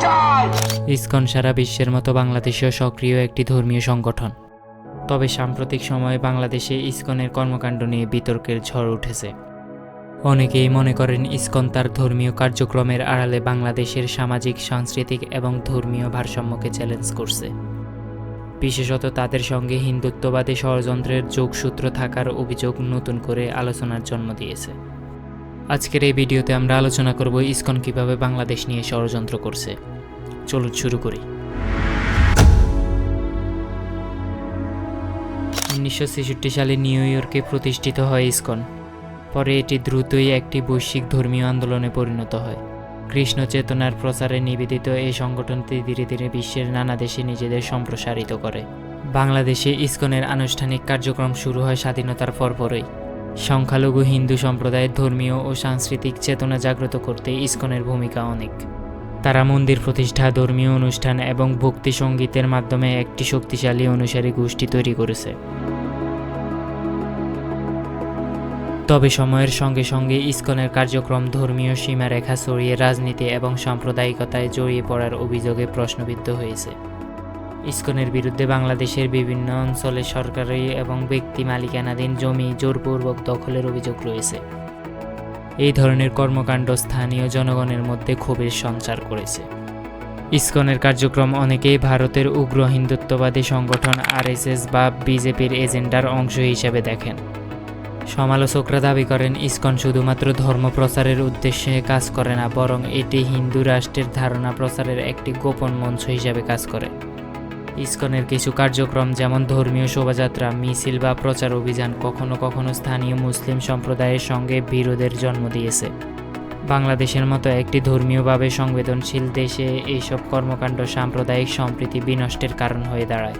চাই ইসকন সারা বিশ্বের মতো বাংলাদেশেও সক্রিয় একটি ধর্মীয় সংগঠন। তবে সাম্প্রতিক সময়ে বাংলাদেশে ইসকনের কর্মকাণ্ড নিয়ে বিতর্কের ঝড় উঠেছে। অনেকেই মনে করেন ইসকন তার ধর্মীয় কার্যক্রমের আড়ালে বাংলাদেশের সামাজিক, সাংস্কৃতিক এবং ধর্মীয় ভারসাম্যকে চ্যালেঞ্জ করছে। বিশেষত তাদের সঙ্গে হিন্দুত্ববাদী ষড়যন্ত্রের যোগসূত্র থাকার অভিযোগ নতুন করে আলোচনার জন্ম দিয়েছে। আজকের এই ভিডিওতে আমরা আলোচনা করব ইসকন কীভাবে বাংলাদেশ নিয়ে ষড়যন্ত্র করছে। চলুন শুরু করি। উনিশশো ছেষট্টি সালে নিউ ইয়র্কে প্রতিষ্ঠিত হয় ইসকন। পরে এটি দ্রুতই একটি বৈশ্বিক ধর্মীয় আন্দোলনে পরিণত হয়। কৃষ্ণ চেতনার প্রচারে নিবেদিত এই সংগঠনটি ধীরে ধীরে বিশ্বের নানা দেশে নিজেদের সম্প্রসারিত করে। বাংলাদেশে ইসকনের আনুষ্ঠানিক কার্যক্রম শুরু হয় স্বাধীনতার পরপরই। সংখ্যালঘু হিন্দু সম্প্রদায়ের ধর্মীয় ও সাংস্কৃতিক চেতনা জাগ্রত করতে ইসকনের ভূমিকা অনেক। তারা মন্দির প্রতিষ্ঠা, ধর্মীয় অনুষ্ঠান এবং ভক্তি সঙ্গীতের মাধ্যমে একটি শক্তিশালী অনুসারী গোষ্ঠী তৈরি করেছে। তবে সময়ের সঙ্গে সঙ্গে ইসকনের কার্যক্রম ধর্মীয় সীমারেখা ছড়িয়ে রাজনীতি এবং সাম্প্রদায়িকতায় জড়িয়ে পড়ার অভিযোগে প্রশ্নবিদ্ধ হয়েছে। ইসকনের বিরুদ্ধে বাংলাদেশের বিভিন্ন অঞ্চলে সরকারি এবং ব্যক্তি মালিকানাধীন জমি জোরপূর্বক দখলের অভিযোগ রয়েছে। এই ধরনের কর্মকাণ্ড স্থানীয় জনগণের মধ্যে ক্ষোভের সঞ্চার করেছে। ইসকনের কার্যক্রম অনেকেই ভারতের উগ্র হিন্দুত্ববাদী সংগঠন আরএসএস বা বিজেপির এজেন্ডার অংশ হিসেবে দেখেন। সমালোচকরা দাবি করেন, ইসকন শুধুমাত্র ধর্ম প্রচারের উদ্দেশ্যে কাজ করে না, বরং এটি হিন্দু রাষ্ট্রের ধারণা প্রচারের একটি গোপন মঞ্চ হিসাবে কাজ করে। ইসকনের কিছু কার্যক্রম যেমন ধর্মীয় শোভাযাত্রা, মিছিল বা প্রচার অভিযান কখনো কখনো স্থানীয় মুসলিম সম্প্রদায়ের সঙ্গে বিরোধের জন্ম দিয়েছে। বাংলাদেশের মতো একটি ধর্মীয়ভাবে সংবেদনশীল দেশে এইসব কর্মকাণ্ড সাম্প্রদায়িক সম্প্রীতি বিনষ্টের কারণ হয়ে দাঁড়ায়।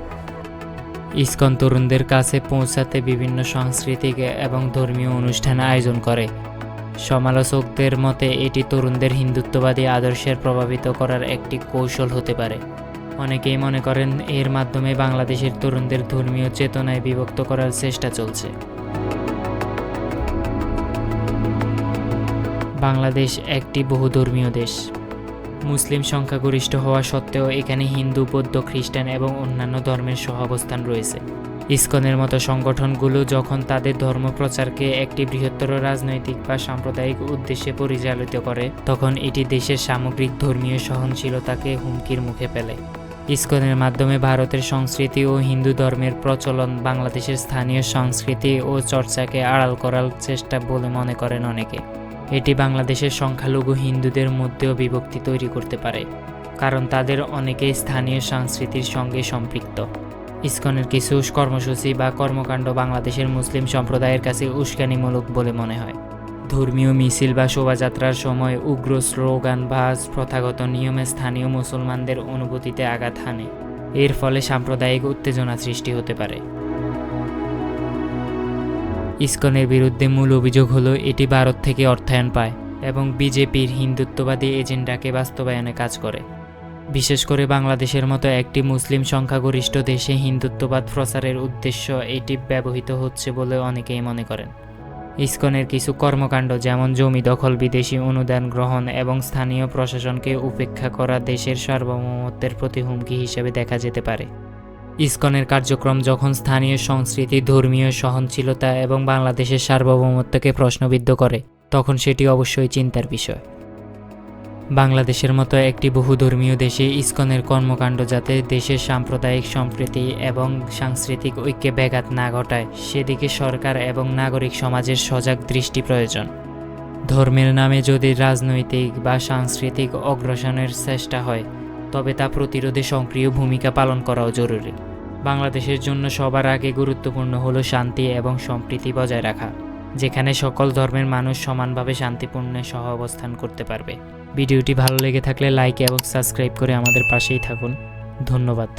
ইসকন তরুণদের কাছে পৌঁছাতে বিভিন্ন সাংস্কৃতিক এবং ধর্মীয় অনুষ্ঠান আয়োজন করে। সমালোচকদের মতে, এটি তরুণদের হিন্দুত্ববাদী আদর্শের প্রভাবিত করার একটি কৌশল হতে পারে। অনেকেই মনে করেন, এর মাধ্যমে বাংলাদেশের তরুণদের ধর্মীয় চেতনায় বিভক্ত করার চেষ্টা চলছে। বাংলাদেশ একটি বহুধর্মীয় দেশ। মুসলিম সংখ্যাগরিষ্ঠ হওয়া সত্ত্বেও এখানে হিন্দু, বৌদ্ধ, খ্রিস্টান এবং অন্যান্য ধর্মের সহাবস্থান রয়েছে। ইসকনের মতো সংগঠনগুলো যখন তাদের ধর্ম প্রচারকে একটি বৃহত্তর রাজনৈতিক বা সাম্প্রদায়িক উদ্দেশ্যে পরিচালিত করে, তখন এটি দেশের সামগ্রিক ধর্মীয় সহনশীলতাকে হুমকির মুখে ফেলে। ইসকনের মাধ্যমে ভারতের সংস্কৃতি ও হিন্দু ধর্মের প্রচলন বাংলাদেশের স্থানীয় সংস্কৃতি ও চর্চাকে আড়াল করার চেষ্টা বলে মনে করেন অনেকে। এটি বাংলাদেশের সংখ্যালঘু হিন্দুদের মধ্যেও বিভক্তি তৈরি করতে পারে, কারণ তাদের অনেকেই স্থানীয় সংস্কৃতির সঙ্গে সম্পৃক্ত। ইসকনের কিছু কর্মসূচি বা কর্মকাণ্ড বাংলাদেশের মুসলিম সম্প্রদায়ের কাছে উস্কানিমূলক বলে মনে হয়। ধর্মীয় মিছিল বা শোভাযাত্রার সময় উগ্র স্লোগান বা প্রথাগত নিয়মে স্থানীয় মুসলমানদের অনুভূতিতে আঘাত হানে। এর ফলে সাম্প্রদায়িক উত্তেজনা সৃষ্টি হতে পারে। ইসকনের বিরুদ্ধে মূল অভিযোগ হলো, এটি ভারত থেকে অর্থায়ন পায় এবং বিজেপির হিন্দুত্ববাদী এজেন্ডাকে বাস্তবায়নে কাজ করে। বিশেষ করে বাংলাদেশের মতো একটি মুসলিম সংখ্যাগরিষ্ঠ দেশে হিন্দুত্ববাদ প্রচারের উদ্দেশ্য এটি ব্যবহৃত হচ্ছে বলে অনেকেই মনে করেন। ইসকনের কিছু কর্মকাণ্ড যেমন জমি দখল, বিদেশি অনুদান গ্রহণ এবং স্থানীয় প্রশাসনকে উপেক্ষা করা দেশের সার্বভৌমত্বের প্রতি হুমকি হিসেবে দেখা যেতে পারে। ইসকনের কার্যক্রম যখন স্থানীয় সংস্কৃতি, ধর্মীয় সহনশীলতা এবং বাংলাদেশের সার্বভৌমত্বকে প্রশ্নবিদ্ধ করে, তখন সেটি অবশ্যই চিন্তার বিষয়। বাংলাদেশের মতো একটি বহুধর্মীয় দেশে ইসকনের কর্মকাণ্ড যাতে দেশের সাম্প্রদায়িক সম্প্রীতি এবং সাংস্কৃতিক ঐক্যে ব্যাঘাত না ঘটায়, সেদিকে সরকার এবং নাগরিক সমাজের সজাগ দৃষ্টি প্রয়োজন। ধর্মের নামে যদি রাজনৈতিক বা সাংস্কৃতিক অগ্রসনের চেষ্টা হয়, তবে তা প্রতিরোধে সক্রিয় ভূমিকা পালন করাও জরুরি। বাংলাদেশের জন্য সবার আগে গুরুত্বপূর্ণ হলো শান্তি এবং সম্প্রীতি বজায় রাখা, যেখানে সকল ধর্মের মানুষ সমানভাবে শান্তিপূর্ণ সহ অবস্থান করতে পারবে। ভিডিওটি ভালো লেগে থাকলে লাইক এবং সাবস্ক্রাইব করে আমাদের পাশেই থাকুন। ধন্যবাদ।